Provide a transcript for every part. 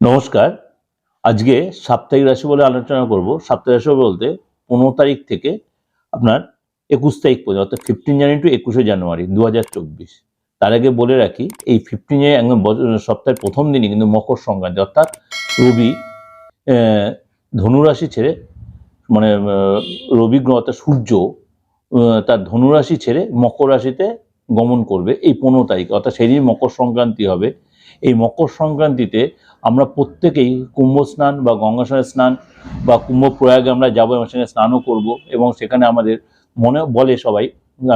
নমস্কার। আজকে সাপ্তাহিক রাশি বলে আলোচনা করব। সাপ্তাহিক রাশি বলতে পনেরো তারিখ থেকে আপনার একুশ তারিখ পর্যন্ত, অর্থাৎ ফিফটিন জানুয়ারি টু একুশে জানুয়ারি দু হাজার চব্বিশ। তার আগে বলে রাখি, এই ফিফটিন জানুয়ারি একদম সপ্তাহের প্রথম দিনই কিন্তু মকর সংক্রান্তি, অর্থাৎ রবি ধনুরাশি ছেড়ে মানে রবি গ্রহ, অর্থাৎ সূর্য তার ধনুরাশি ছেড়ে মকর রাশিতে গমন করবে এই পনেরো তারিখ। অর্থাৎ সেদিন মকর সংক্রান্তি হবে। এই মকর সংক্রান্তিতে আমরা প্রত্যেকেই কুম্ভ স্নান বা গঙ্গা স্নান বা কুম্ভ প্রয়াগে আমরা যাব এবং সেখানে স্নানও করব এবং সেখানে আমাদের মনে বলে সবাই,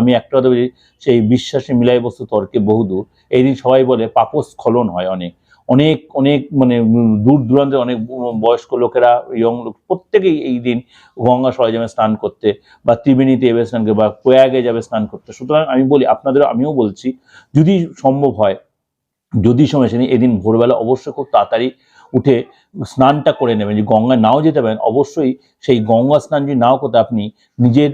আমি একটা কথা বলি, সেই বিশ্বাসে মিলাই বস্তু তর্কে বহুদূর। এই দিন সবাই বলে পাপস্খলন হয় অনেক। অনেক অনেক মানে দূর দূরান্তে অনেক বয়স্ক লোকেরা ইয়ং লোক, প্রত্যেকেই এই দিন গঙ্গা যাবে স্নান করতে বা ত্রিবেণীতে যাবে স্নান করতে বা প্রয়াগে যাবে স্নান করতে। সুতরাং আমি বলি আপনাদের আমিও বলছি, যদি সম্ভব হয় যদি সময় সেদিন এদিন ভোরবেলা অবশ্যই খুব তাড়াতাড়ি উঠে স্নানটা করে নেবেন, যে গঙ্গায় নাও যেতে পারেন, অবশ্যই সেই গঙ্গা স্নান যদি নাও করতে আপনি নিজের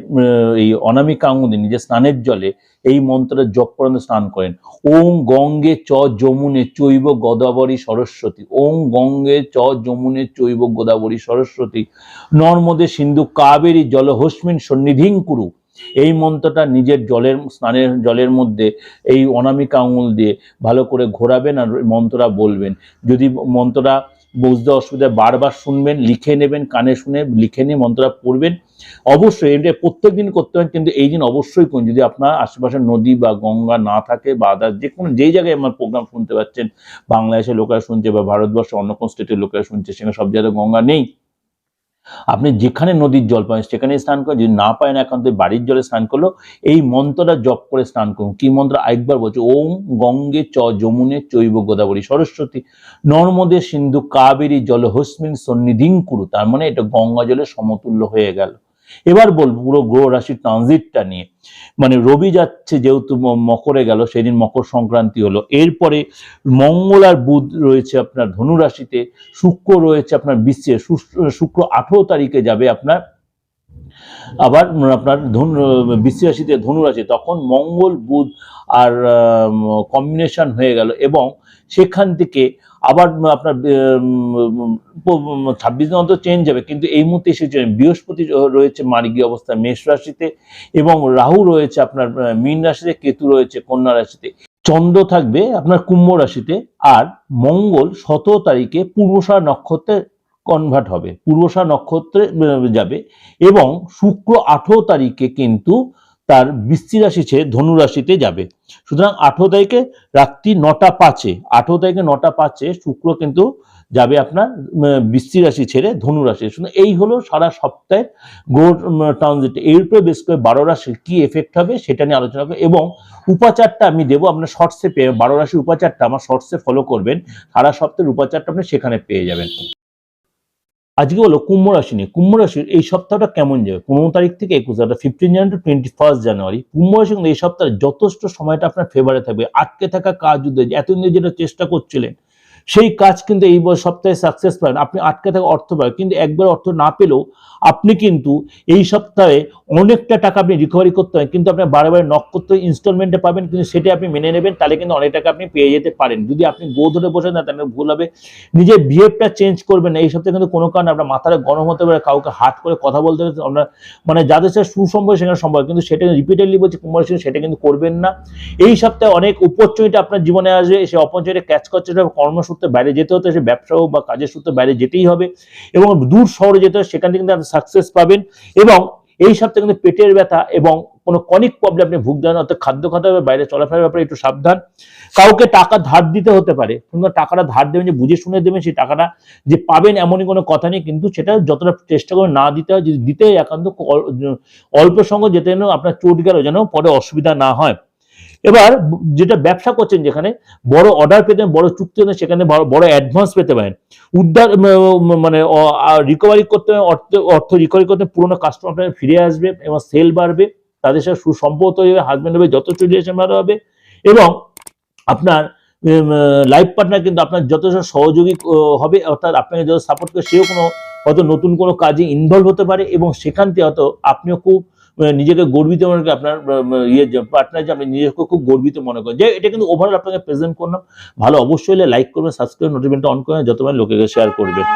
এই অনামিকা আঙুলে নিজের স্নানের জলে এই মন্ত্রটা জপ করেন স্নান করেন। ওম গঙ্গে চ যমুনে চৈব গোদাবরী সরস্বতী, ওম গঙ্গে চ যমুনে চৈব গোদাবরী সরস্বতী, নর্মদে সিন্ধু কাবেরী জলহস্মিন সন্নিধিং কুরু এই মন্ত্রটা নিজের জলের, স্নানের জলের মধ্যে এই অনামিকা আঙুল দিয়ে ভালো করে ঘোরাবেন আর মন্ত্রটা বলবেন। যদি মন্ত্রটা বুঝতে অসুবিধা বারবার শুনবেন, লিখে নেবেন, কানে শুনে লিখে নিয়ে মন্ত্রটা পড়বেন। অবশ্যই এটা প্রত্যেক দিন করতে হবে কিন্তু এই দিন অবশ্যই করুন। যদি আপনার আশেপাশে নদী বা গঙ্গা না থাকে বা আদার যে কোনো, যেই জায়গায় আমার প্রোগ্রাম শুনতে পাচ্ছেন, বাংলাদেশের লোকেরা শুনছে বা ভারতবর্ষের অন্য কোনো স্টেটের লোকেরা শুনছে, সেখানে সব জায়গায় গঙ্গা নেই। আপনি যেখানে নদীর জল পান সেখানে স্নান করেন। যদি না পায় না একান্ত বাড়ির জলে স্নান করল, এই মন্ত্রটা জপ করে স্নান করুন। কি মন্ত্র? আরেকবার বলছে, ওম গঙ্গে চ যমুনে চৈব গোদাবরী সরস্বতী। নর্মদে সিন্ধু কাবেরী জল হস্মিন সন্নিধিং কুরু। তার মানে এটা গঙ্গা জলে সমতুল্য হয়ে গেল। এবার বলব, পুরো গ্রহ রাশির ট্রানজিটটা নিয়ে। মানে রবি যাচ্ছে যেহেতু মকরে গেল, সেদিন মকর সংক্রান্তি হলো। এরপরে মঙ্গল আর বুধ রয়েছে আপনার ধনু রাশিতে, শুক্র রয়েছে আপনার বিশ্বে শুক্র আঠেরো তারিখে যাবে আপনার আবার আপনার ধনু বিশ্ব রাশিতে ধনু রাশি তখন মঙ্গল, বুধ আর কম্বিনেশন হয়ে গেল এবং সেখান থেকে আবার আপনার ছাব্বিশ দিন অন্তর চেঞ্জ হবে। কিন্তু এই মুহূর্তে এসেছে বৃহস্পতি রয়েছে মার্গী অবস্থা মেষ রাশিতে এবং রাহু রয়েছে আপনার মীন রাশিতে, কেতু রয়েছে কন্যা রাশিতে। চন্দ্র থাকবে আপনার কুম্ভ রাশিতে আর মঙ্গল সতেরো তারিখে পূর্বশা নক্ষত্রে কনভার্ট হবে। পূর্বশা নক্ষত্রে যাবে এবং শুক্র আঠেরো তারিখে কিন্তু তার বৃষ্টি রাশি ছেড়ে ধনুরাশিতে যাবে। সুতরাং আঠেরো তারিখে রাত্রি নটা পাঁচে, আঠেরো তারিখে নটা পাঁচে শুক্র কিন্তু যাবে আপনার বৃষ্টি রাশি ছেড়ে ধনু রাশি সুতরাং এই হলো সারা সপ্তাহের গোর ট্রানজিট এর উপরে বেশ করে বারো রাশির কি এফেক্ট হবে সেটা নিয়ে আলোচনা করব এবং উপাচারটা আমি দেবো, আপনার শর্টসে পেয়ে, বারো রাশির উপাচারটা আমার শর্টসে ফলো করবেন। সারা সপ্তাহের উপাচারটা আপনি সেখানে পেয়ে যাবেন। আজকে বলো কুম্ভ রাশি নিয়ে, কুম্ভ রাশির এই সপ্তাহটা কেমন যাবে? পনেরো তারিখ থেকে একুশ অর্থাৎ fifteen January to twenty first January. কুম্ভ রাশি কিন্তু এই সপ্তাহে যথেষ্ট সময়টা আপনার ফেভারে থাকবে। আটকে থাকা কাজ এতদিন যেটা চেষ্টা করছিলেন সেই কাজ কিন্তু এই সপ্তাহে সাকসেস পাবেন। আপনি আটকে থাকা অর্থ পাবেন। কিন্তু একবার অর্থ না পেলেও আপনি কিন্তু এই সপ্তাহে অনেকটা টাকা আপনি রিকভারি করতে হয় কিন্তু আপনি বারে বারে নক করতে ইনস্টলমেন্টে পাবেন, কিন্তু সেটা আপনি মেনে নেবেন, তাহলে কিন্তু অনেক টাকা আপনি পেয়ে যেতে পারেন। যদি আপনি গো ধরে বসে না তাহলে ভুল হবে। নিজের বিহেভটা চেঞ্জ করবেন না। এই সপ্তাহে কিন্তু কোনো কারণে আপনার মাথাটা গরম হতে পারে, কাউকে হাট করে কথা বলতে হবে আমরা মানে যাদের সাথে সুসম্পর্ক সেখানে সম্ভব। কিন্তু সেটা রিপিটেডলি বলছি কুমার সিং সেটা কিন্তু করবেন না। এই সপ্তাহে অনেক অপরচুনিটি আপনার জীবনে আসবে সেই অপরচুনিটি ক্যাচ করছে হবে কর্মসূত্রে বাইরে যেতে হতে, সে ব্যবসা হোক বা কাজের সূত্রে বাইরে যেতেই হবে এবং দূর শহরে যেতে হবে সেখান থেকে কিন্তু আপনি সাকসেস পাবেন এবং এই সপ্তাহে কিন্তু পেটের ব্যথা এবং কোনো কনিক প্রবলেম আপনি ভুগবেন অর্থাৎ খাদ্য খাতে হবে বাইরে চলাফেরার ব্যাপারে একটু সাবধান। কাউকে টাকা ধার দিতে হতে পারে, কিন্তু টাকাটা ধার দেবেন যে বুঝে শুনে দেবেন সেই টাকাটা যে পাবেন এমনই কোনো কথা নেই, কিন্তু সেটা যতটা চেষ্টা করে না দিতে হয়, যদি দিতে একান্ত অল্প সঙ্গে যেতে আপনার চোট গেল যেন পরে অসুবিধা না হয়। এবার যেটা ব্যবসা করছেন যেখানে বড় অর্ডার পেতেন বড় চুক্তি সেখানে বড় অ্যাডভান্স পেতে পারেন। উদ্ধার মানে রিকভারি করতে অর্থ অর্থ রিকভারি করতে পুরোনো কাস্টমার ফিরে আসবে এবং সেল বাড়বে, তাদের সাথে সুসম্পর্ক তৈরি হবে হাজব্যান্ড হবে যথেষ্ট রিলেশন ভালো হবে এবং আপনার লাইফ পার্টনার কিন্তু আপনার যথেষ্ট সহযোগী হবে, অর্থাৎ আপনাকে যত সাপোর্ট করে, সেও কোনো, হয়তো নতুন কোনো কাজে ইনভলভ হতে পারে এবং সেখান থেকে হয়তো আপনিও খুব নিজেকে গর্বিত মনে করেন আপনার ইয়ে পার্টনার যে আপনি নিজেকে খুব গর্বিত মনে করেন। যে এটা কিন্তু ওভারঅল আপনাকে প্রেজেন্ট করলাম। ভালো অবশ্যই লাইক করবেন সাবস্ক্রাইব নোটিফিকেশনটা অন করবেন যতবার লোকেকে শেয়ার করবেন।